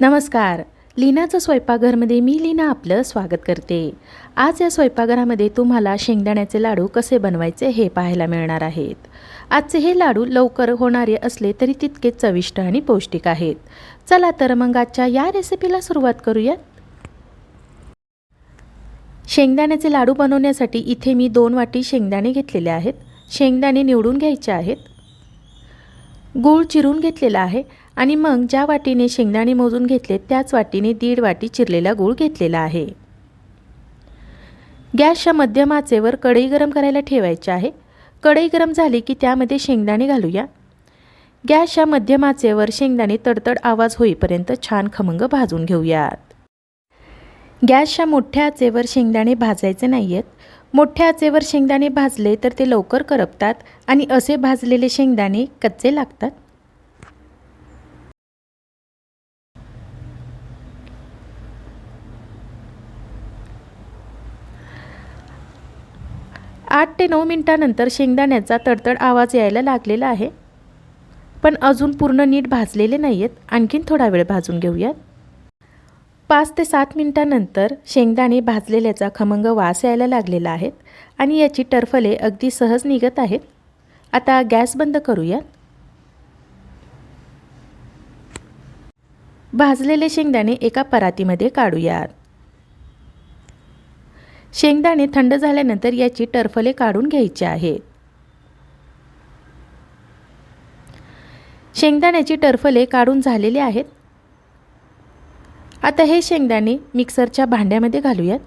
नमस्कार. लीनाचं स्वयंपाकघरमध्ये मी लीना आपलं स्वागत करते. आज या स्वयंपाकघरामध्ये तुम्हाला शेंगदाण्याचे लाडू कसे बनवायचे हे पाहायला मिळणार आहेत. आजचे हे लाडू लवकर होणारे असले तरी तितकेच चविष्ट आणि पौष्टिक आहेत. चला तर मग आजच्या या रेसिपीला सुरुवात करूयात. शेंगदाण्याचे लाडू बनवण्यासाठी इथे मी दोन वाटी शेंगदाणे घेतलेले आहेत. शेंगदाणे निवडून घ्यायचे आहेत. गूळ चिरून घेतलेला आहे. आणि मग ज्या वाटीने शेंगदाणे मोजून घेतले त्याच वाटीने दीड वाटी चिरलेला गूळ घेतलेला आहे. गॅसच्या मध्यम आचेवर कढई गरम करायला ठेवायची आहे. कढई गरम झाली की त्यामध्ये शेंगदाणे घालूया. गॅसच्या मध्यम आचेवर शेंगदाणे तडतड आवाज होईपर्यंत छान खमंग भाजून घेऊयात. गॅसच्या मोठ्या आचेवर शेंगदाणे भाजायचे नाही आहेत मोठ्या आचेवर शेंगदाणे भाजले तर ते लवकर करपतात आणि असे भाजलेले शेंगदाणे कच्चे लागतात. आठ ते नऊ मिनटानंतर शेंगदाण्याचा तडतड आवाज यायला लागलेला आहे. पण अजून पूर्ण नीट भाजलेले नाही आहेत आणखीन थोडा वेळ भाजून घेऊयात. पाच ते सात मिनटानंतर शेंगदाणे भाजलेल्याचा खमंग वास यायला लागलेला आहेत आणि याची टरफले अगदी सहज निघत आहेत. आता गॅस बंद करूयात. भाजलेले शेंगदाणे एका परातीमध्ये काढूयात. शेंगदाणे थंड झाल्यानंतर याची टरफले काढून घ्यायची आहेत. शेंगदाण्याची टरफले काढून झालेली आहेत. आता हे शेंगदाणे मिक्सरच्या भांड्यामध्ये घालूयात.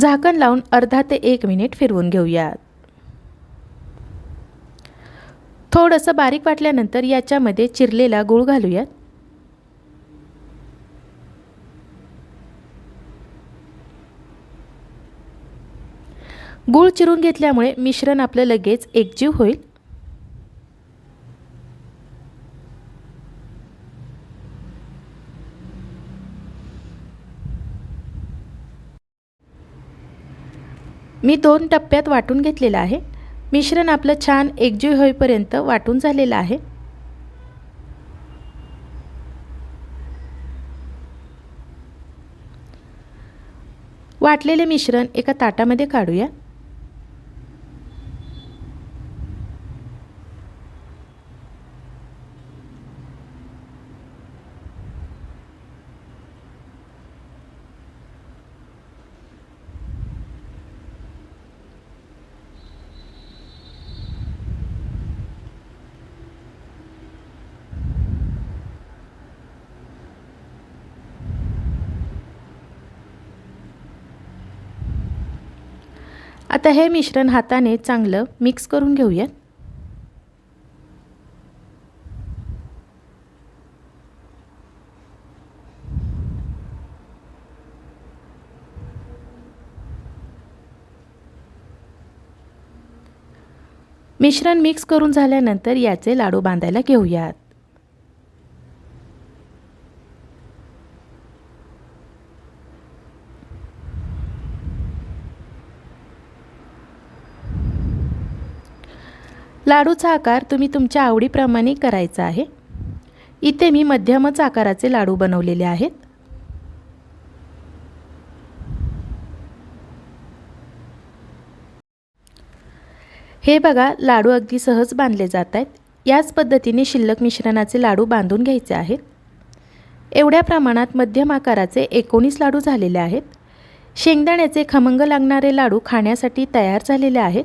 झाकण लावून अर्धा ते एक मिनिट फिरवून घेऊयात. थोडंसं बारीक वाटल्यानंतर याच्यामध्ये चिरलेला गूळ घालूयात. गूळ चिरून घेतल्यामुळे मिश्रण आपलं लगेच एकजीव होईल. मी दोन टप्प्यात वाटून घेतलेलं आहे. मिश्रण आपलं छान एकजीव होईपर्यंत वाटून झालेलं आहे. वाटलेले मिश्रण एका ताटामध्ये काढूया. आता हे मिश्रण हाताने चांगलं मिक्स करून घेऊयात. मिश्रण मिक्स करून झाल्यानंतर याचे लाडू बांधायला घेऊयात. लाडूचा आकार तुम्ही तुमच्या आवडीप्रमाणे करायचा आहे. इथे मी मध्यमच आकाराचे लाडू बनवलेले आहेत. हे बघा लाडू अगदी सहज बांधले जात आहेत. याच पद्धतीने शिल्लक मिश्रणाचे लाडू बांधून घ्यायचे आहेत. एवढ्या प्रमाणात मध्यम आकाराचे एकोणीस लाडू झालेले आहेत. शेंगदाण्याचे खमंग लागणारे लाडू खाण्यासाठी तयार झालेले आहेत.